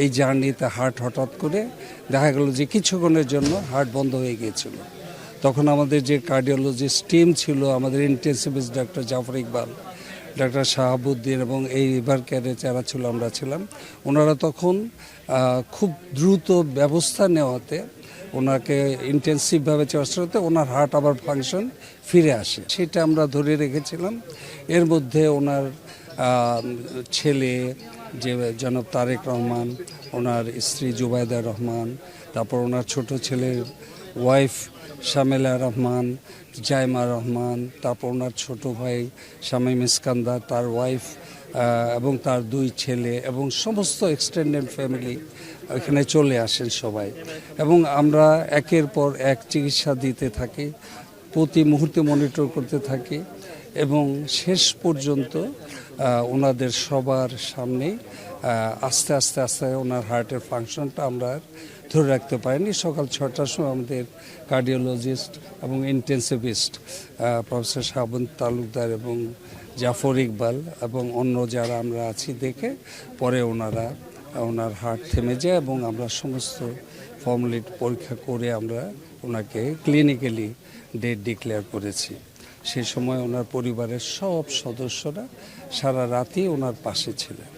এই জার্নিতে হার্ট হঠাৎ করে দেখা গেল যে কিছুক্ষণের জন্য হার্ট বন্ধ হয়ে গিয়েছিল। তখন আমাদের যে কার্ডিওলজিস্ট টিম ছিল, আমাদের intensivist doctor Zafar Iqbal doctor Shahabuddin এবং এই রিভার কেয়ারে যারা ছিল, আমরা ছিলাম। ওনারা তখন খুব দ্রুত ব্যবস্থা নেওয়াতে, ওনাকে ইন্টেন্সিভভাবে চর্চাতে ওনার হার্ট আবার ফাংশন ফিরে আসে। সেটা আমরা ধরে রেখেছিলাম। এর মধ্যে ওনার ছেলে যে জনাব তারেক রহমান, ওনার স্ত্রী জুবাইদা রহমান, তারপর ওনার ছোট ছেলের ওয়াইফ শামেলা রহমান, জাইমা রহমান, তারপর ওনার ছোট ভাই শামীম ইস্কান্দার, তার ওয়াইফ এবং তার দুই ছেলে এবং সমস্ত এক্সটেন্ডেড ফ্যামিলি এখানে চলে আসেন সবাই। এবং আমরা একের পর এক চিকিৎসা দিতে থাকি, প্রতি মুহূর্তে মনিটর করতে থাকি। এবং শেষ পর্যন্ত ওনাদের সবার সামনে আস্তে আস্তে আস্তে ওনার হার্টের ফাংশনটা আমরা ধরে রাখতে পারিনি। সকাল ছটার সময় আমাদের কার্ডিওলজিস্ট এবং ইন্টেন্সিভিস্ট প্রফেসর শাবন তালুকদার এবং জাফর ইকবাল এবং অন্য যারা আমরা আছি দেখে পরে ওনারা, ওনার হার্ট থেমে যায় এবং আমরা সমস্ত ফর্মালিটি পরীক্ষা করে আমরা ওনাকে ক্লিনিক্যালি ডেট ডিক্লেয়ার করেছি। সেই সময় ওনার পরিবারের সব সদস্যরা সারা রাতই ওনার পাশে ছিলেন।